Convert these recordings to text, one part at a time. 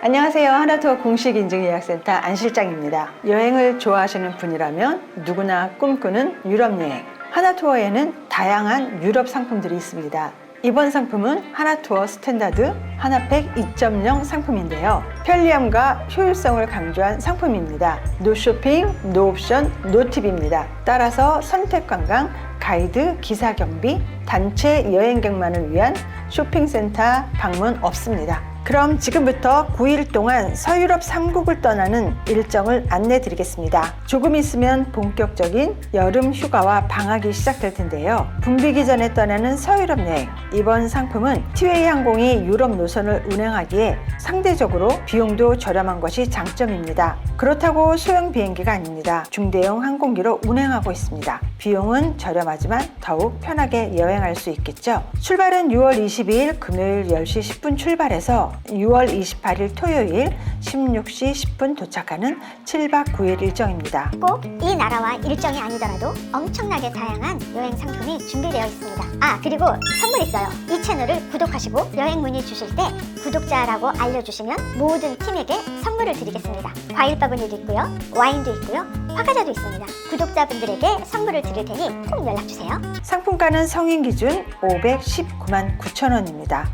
안녕하세요. 하나투어 공식 인증 예약센터 안 실장입니다. 여행을 좋아하시는 분이라면 누구나 꿈꾸는 유럽 여행. 하나투어에는 다양한 유럽 상품들이 있습니다. 이번 상품은 하나투어 스탠다드 하나팩 2.0 상품인데요. 편리함과 효율성을 강조한 상품입니다. 노 쇼핑, 노 옵션, 노 팁입니다. 따라서 선택 관광, 가이드, 기사 경비, 단체 여행객만을 위한 쇼핑센터 방문 없습니다. 그럼 지금부터 9일 동안 서유럽 3국을 떠나는 일정을 안내 드리겠습니다. 조금 있으면 본격적인 여름 휴가와 방학이 시작될 텐데요. 붐비기 전에 떠나는 서유럽 여행. 이번 상품은 티웨이 항공이 유럽 노선을 운행하기에 상대적으로 비용도 저렴한 것이 장점입니다. 그렇다고 소형 비행기가 아닙니다. 중대형 항공기로 운행하고 있습니다. 비용은 저렴하지만 더욱 편하게 여행할 수 있겠죠. 출발은 6월 22일 금요일 10시 10분 출발해서 6월 28일 토요일 16시 10분 도착하는 7박 9일 일정입니다. 꼭 이 나라와 일정이 아니더라도 엄청나게 다양한 여행 상품이 준비되어 있습니다. 아 그리고 선물 있어요. 이 채널을 구독하시고 여행 문의 주실 때 구독자라고 알려주시면 모든 팀에게 선물을 드리겠습니다. 과일 바구니도 있고요, 와인도 있고요, 화과자도 있습니다. 구독자분들에게 선물을 드릴 테니 꼭 연락 주세요. 상품가는 성인 기준 519만 9천 원입니다.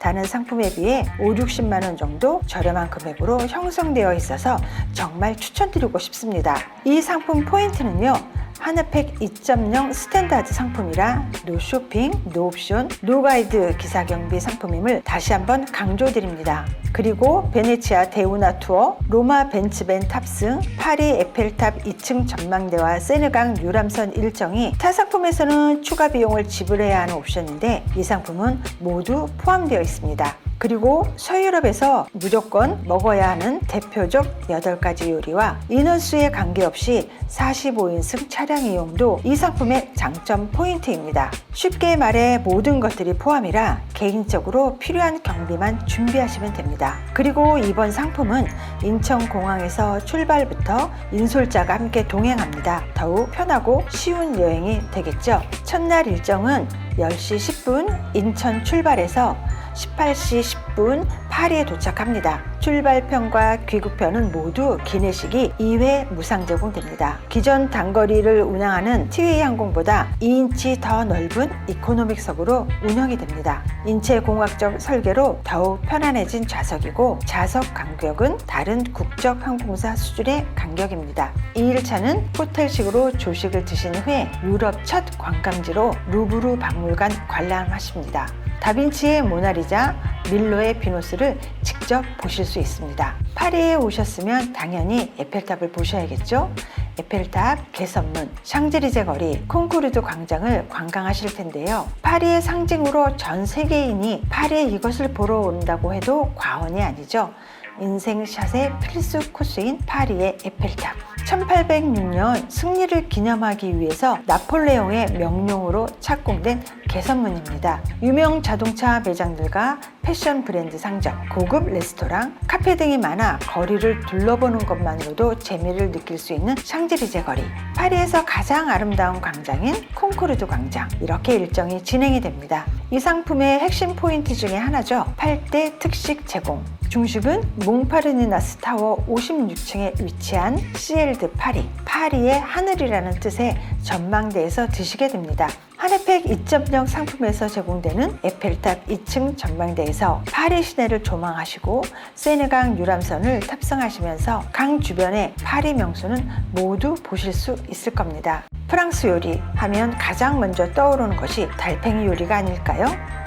다른 상품에 비해 5, 60만 원 정도 저렴한 금액으로 형성되어 있어서 정말 추천드리고 싶습니다. 이 상품 포인트는요. 하나팩 2.0 스탠다드 상품이라 노 쇼핑, 노 옵션, 노 가이드 기사 경비 상품임을 다시 한번 강조드립니다. 그리고 베네치아 대우나 투어, 로마 벤츠벤 탑승, 파리 에펠탑 2층 전망대와 세느강 유람선 일정이 타 상품에서는 추가 비용을 지불해야 하는 옵션인데 이 상품은 모두 포함되어 있습니다. 그리고 서유럽에서 무조건 먹어야 하는 대표적 8가지 요리와 인원수에 관계없이 45인승 차량 이용도 이 상품의 장점 포인트입니다. 쉽게 말해 모든 것들이 포함이라 개인적으로 필요한 경비만 준비하시면 됩니다. 그리고 이번 상품은 인천공항에서 출발부터 인솔자가 함께 동행합니다. 더욱 편하고 쉬운 여행이 되겠죠. 첫날 일정은 10시 10분 인천 출발해서 18시 10분 파리에 도착합니다. 출발편과 귀국편은 모두 기내식이 2회 무상 제공됩니다. 기존 단거리를 운항하는 티웨이 항공보다 2인치 더 넓은 이코노믹석으로 운영이 됩니다. 인체공학적 설계로 더욱 편안해진 좌석이고 좌석 간격은 다른 국적 항공사 수준의 간격입니다. 2일차는 호텔식으로 조식을 드신 후에 유럽 첫 관광지로 루브르 박물관 관람하십니다. 다빈치의 모나리자, 밀로의 비노스를 직접 보실 수 있습니다. 파리에 오셨으면 당연히 에펠탑을 보셔야겠죠? 에펠탑, 개선문, 샹제리제 거리, 콩쿠르드 광장을 관광하실 텐데요. 파리의 상징으로 전 세계인이 파리에 이것을 보러 온다고 해도 과언이 아니죠. 인생샷의 필수 코스인 파리의 에펠탑. 1806년 승리를 기념하기 위해서 나폴레옹의 명령으로 착공된 개선문입니다. 유명 자동차 매장들과 패션 브랜드 상점, 고급 레스토랑, 카페 등이 많아 거리를 둘러보는 것만으로도 재미를 느낄 수 있는 샹제리제 거리. 파리에서 가장 아름다운 광장인 콩코르드 광장. 이렇게 일정이 진행이 됩니다. 이 상품의 핵심 포인트 중에 하나죠. 8대 특식 제공. 중식은 몽파르니나스 타워 56층에 위치한 시엘드 파리, 파리의 하늘이라는 뜻의 전망대에서 드시게 됩니다. 하네팩 2.0 상품에서 제공되는 에펠탑 2층 전망대에서 파리 시내를 조망하시고 세느강 유람선을 탑승하시면서 강 주변의 파리 명소는 모두 보실 수 있을 겁니다. 프랑스 요리 하면 가장 먼저 떠오르는 것이 달팽이 요리가 아닐까요?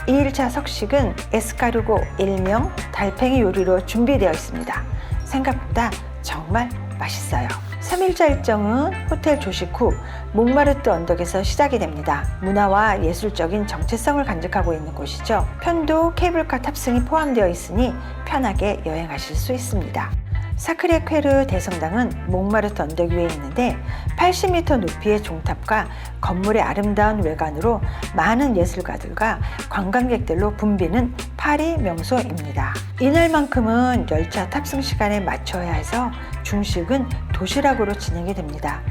2일차 석식은 에스카르고 일명 달팽이 요리로 준비되어 있습니다. 생각보다 정말 맛있어요. 3일차 일정은 호텔 조식 후 몽마르트 언덕에서 시작이 됩니다. 문화와 예술적인 정체성을 간직하고 있는 곳이죠. 편도 케이블카 탑승이 포함되어 있으니 편하게 여행하실 수 있습니다. 사크레 퀘르 대성당은 몽마르트 언덕 위에 있는데 80m 높이의 종탑과 건물의 아름다운 외관으로 많은 예술가들과 관광객들로 붐비는 파리 명소입니다. 이날만큼은 열차 탑승 시간에 맞춰야 해서 중식은 도시락으로 진행이 됩니다.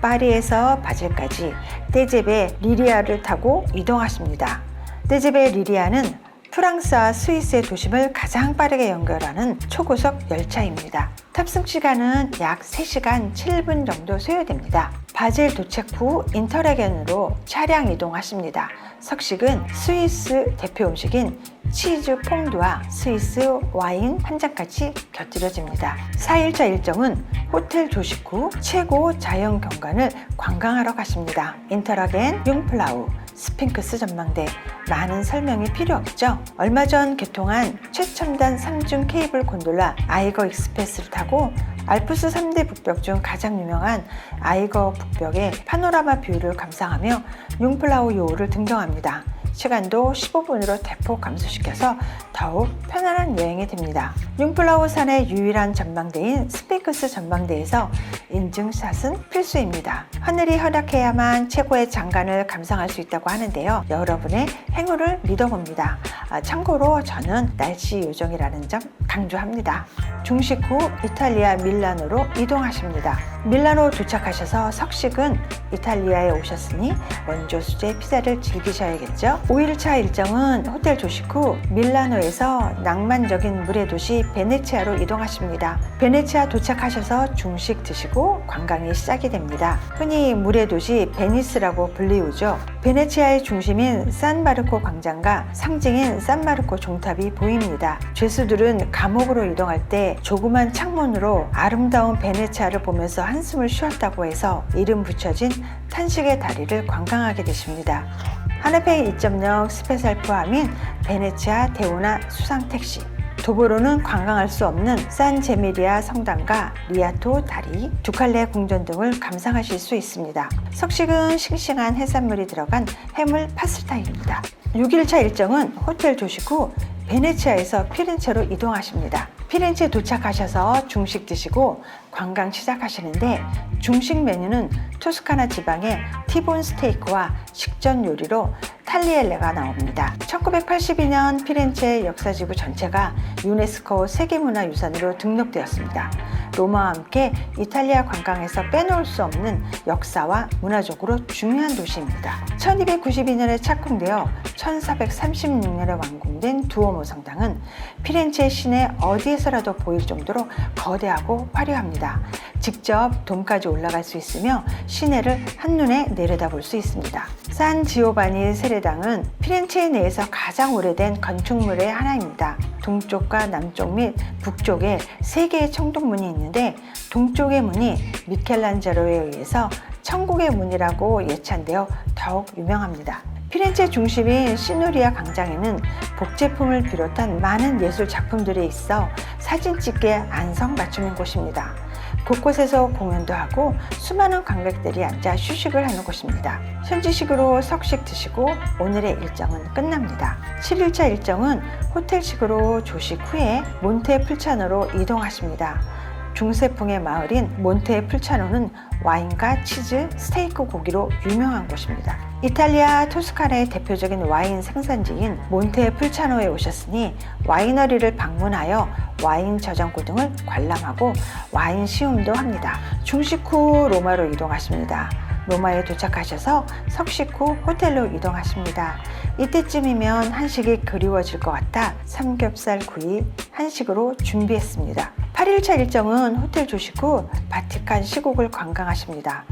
파리에서 바젤까지 떼제베 리리아를 타고 이동하십니다. 떼제베 리리아는 프랑스와 스위스의 도심을 가장 빠르게 연결하는 초고속 열차입니다. 탑승 시간은 약 3시간 7분 정도 소요됩니다. 바젤 도착 후 인터레겐으로 차량 이동하십니다. 석식은 스위스 대표 음식인 치즈 퐁두와 스위스 와인 한 잔까지 곁들여집니다. 4일차 일정은 호텔 조식 후 최고 자연 경관을 관광하러 가십니다. 인터라겐, 융플라우, 스핑크스 전망대 많은 설명이 필요 없죠. 얼마 전 개통한 최첨단 3중 케이블 곤돌라 아이거 익스프레스를 타고 알프스 3대 북벽 중 가장 유명한 아이거 북벽의 파노라마 뷰를 감상하며 융플라우 요호를 등정합니다. 시간도 15분으로 대폭 감소시켜서 더욱 편안한 여행이 됩니다. 융플라우 산의 유일한 전망대인 스핑크스 전망대에서 인증샷은 필수입니다. 하늘이 허락해야만 최고의 장관을 감상할 수 있다고 하는데요. 여러분의 행운을 믿어봅니다. 아, 참고로 저는 날씨 요정이라는 점 강조합니다. 중식 후 이탈리아 밀라노로 이동하십니다. 밀라노 도착하셔서 석식은 이탈리아에 오셨으니 원조 수제 피자를 즐기셔야겠죠. 5일차 일정은 호텔 조식 후 밀라노에서 낭만적인 물의 도시 베네치아로 이동하십니다. 베네치아 도착하셔서 중식 드시고 관광이 시작이 됩니다. 흔히 물의 도시 베니스라고 불리우죠. 베네치아의 중심인 산마르코 광장과 상징인 산마르코 종탑이 보입니다. 죄수들은 감옥으로 이동할 때 조그만 창문으로 아름다운 베네치아를 보면서 한숨을 쉬었다고 해서 이름 붙여진 탄식의 다리를 관광하게 되십니다. 하늘페이 2.0 스페셜 포함인 베네치아 대우나 수상 택시 도보로는 관광할 수 없는 산 제미리아 성당과 리아토 다리, 두칼레 궁전 등을 감상하실 수 있습니다. 석식은 싱싱한 해산물이 들어간 해물 파스타입니다. 6일차 일정은 호텔 조식 후 베네치아에서 피렌체로 이동하십니다. 피렌체 도착하셔서 중식 드시고 관광 시작하시는데 중식 메뉴는 토스카나 지방의 티본 스테이크와 식전 요리로 탈리엘레가 나옵니다. 1982년 피렌체 역사지구 전체가 유네스코 세계문화유산으로 등록되었습니다. 로마와 함께 이탈리아 관광에서 빼놓을 수 없는 역사와 문화적으로 중요한 도시입니다. 1292년에 착공되어 1436년에 완공된 두오모 성당은 피렌체 시내 어디에서라도 보일 정도로 거대하고 화려합니다. 직접 돔까지 올라갈 수 있으며 시내를 한눈에 내려다볼 수 있습니다. 산 지오바니 세 례당은 피렌체 내에서 가장 오래된 건축물의 하나입니다. 동쪽과 남쪽 및 북쪽에 세 개의 청동문이 있는데 동쪽의 문이 미켈란젤로에 의해서 천국의 문이라고 예찬되어 더욱 유명합니다. 피렌체 중심인 시누리아 광장에는 복제품을 비롯한 많은 예술 작품들이 있어 사진 찍기에 안성맞춤인 곳입니다. 곳곳에서 공연도 하고 수많은 관객들이 앉아 휴식을 하는 곳입니다. 현지식으로 석식 드시고 오늘의 일정은 끝납니다. 7일차 일정은 호텔식으로 조식 후에 몬테 풀차노로 이동하십니다. 중세풍의 마을인 몬테 풀차노는 와인과 치즈, 스테이크 고기로 유명한 곳입니다. 이탈리아 토스카나의 대표적인 와인 생산지인 몬테 풀차노에 오셨으니 와이너리를 방문하여 와인 저장고 등을 관람하고 와인 시음도 합니다. 중식 후 로마로 이동하십니다. 로마에 도착하셔서 석식 후 호텔로 이동하십니다. 이때쯤이면 한식이 그리워질 것 같아 삼겹살 구이 한식으로 준비했습니다. 8일차 일정은 호텔 조식 후 바티칸 시국을 관광하십니다.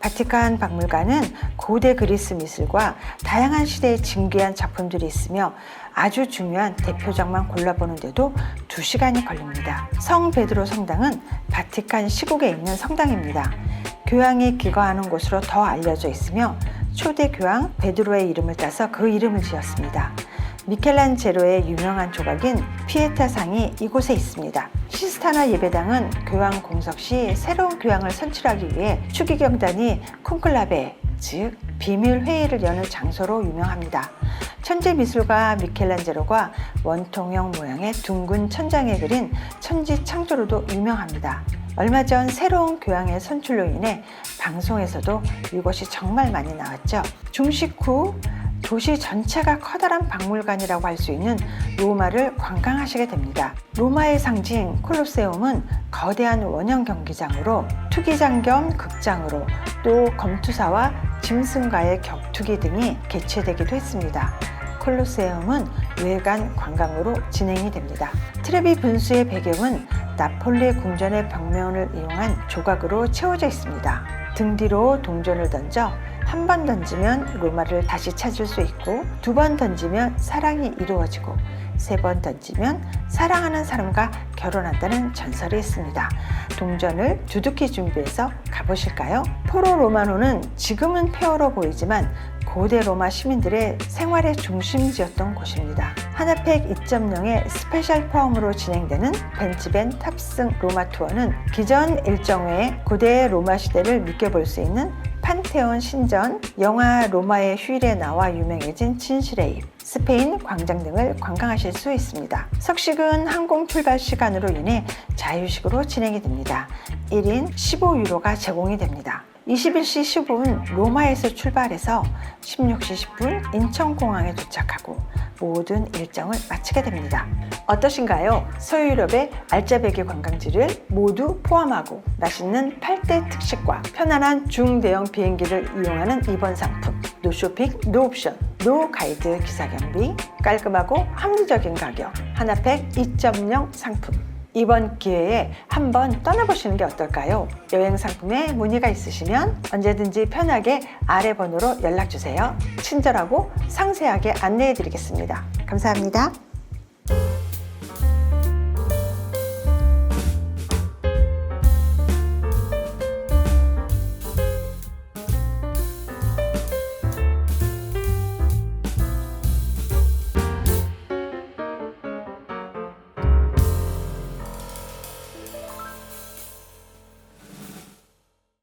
바티칸 박물관은 고대 그리스 미술과 다양한 시대의 진귀한 작품들이 있으며 아주 중요한 대표작만 골라보는데도 2시간이 걸립니다. 성 베드로 성당은 바티칸 시국에 있는 성당입니다. 교황이 기거하는 곳으로 더 알려져 있으며 초대 교황 베드로의 이름을 따서 그 이름을 지었습니다. 미켈란제로의 유명한 조각인 피에타상이 이곳에 있습니다. 시스타나 예배당은 교황 공석 시 새로운 교황을 선출하기 위해 추기경단이 콘클라베, 즉 비밀 회의를 여는 장소로 유명합니다. 천재 미술가 미켈란제로가 원통형 모양의 둥근 천장에 그린 천지 창조로도 유명합니다. 얼마 전 새로운 교황의 선출로 인해 방송에서도 이곳이 정말 많이 나왔죠. 중식 후 도시 전체가 커다란 박물관이라고 할 수 있는 로마를 관광하시게 됩니다. 로마의 상징 콜로세움은 거대한 원형 경기장으로 투기장 겸 극장으로 또 검투사와 짐승과의 격투기 등이 개최되기도 했습니다. 콜로세움은 외관 관광으로 진행이 됩니다. 트레비 분수의 배경은 나폴리 궁전의 벽면을 이용한 조각으로 채워져 있습니다. 등 뒤로 동전을 던져 한 번 던지면 로마를 다시 찾을 수 있고 두 번 던지면 사랑이 이루어지고 세 번 던지면 사랑하는 사람과 결혼한다는 전설이 있습니다. 동전을 두둑히 준비해서 가보실까요? 포로 로마노는 지금은 폐허로 보이지만 고대 로마 시민들의 생활의 중심지였던 곳입니다. 하나팩 2.0의 스페셜 포함으로 진행되는 벤츠벤 탑승 로마 투어는 기존 일정 외에 고대 로마 시대를 느껴볼 수 있는 판테온 신전, 영화 로마의 휴일에 나와 유명해진 진실의 입, 스페인 광장 등을 관광하실 수 있습니다. 석식은 항공 출발 시간으로 인해 자유식으로 진행이 됩니다. 1인 15유로가 제공이 됩니다. 21시 15분 로마에서 출발해서 16시 10분 인천공항에 도착하고 모든 일정을 마치게 됩니다. 어떠신가요? 서유럽의 알짜배기 관광지를 모두 포함하고 맛있는 8대 특식과 편안한 중대형 비행기를 이용하는 이번 상품 노 쇼핑, 노 옵션, 노 가이드 기사 경비 깔끔하고 합리적인 가격 하나팩 2.0 상품 이번 기회에 한번 떠나보시는 게 어떨까요? 여행 상품에 문의가 있으시면 언제든지 편하게 아래 번호로 연락 주세요. 친절하고 상세하게 안내해 드리겠습니다. 감사합니다.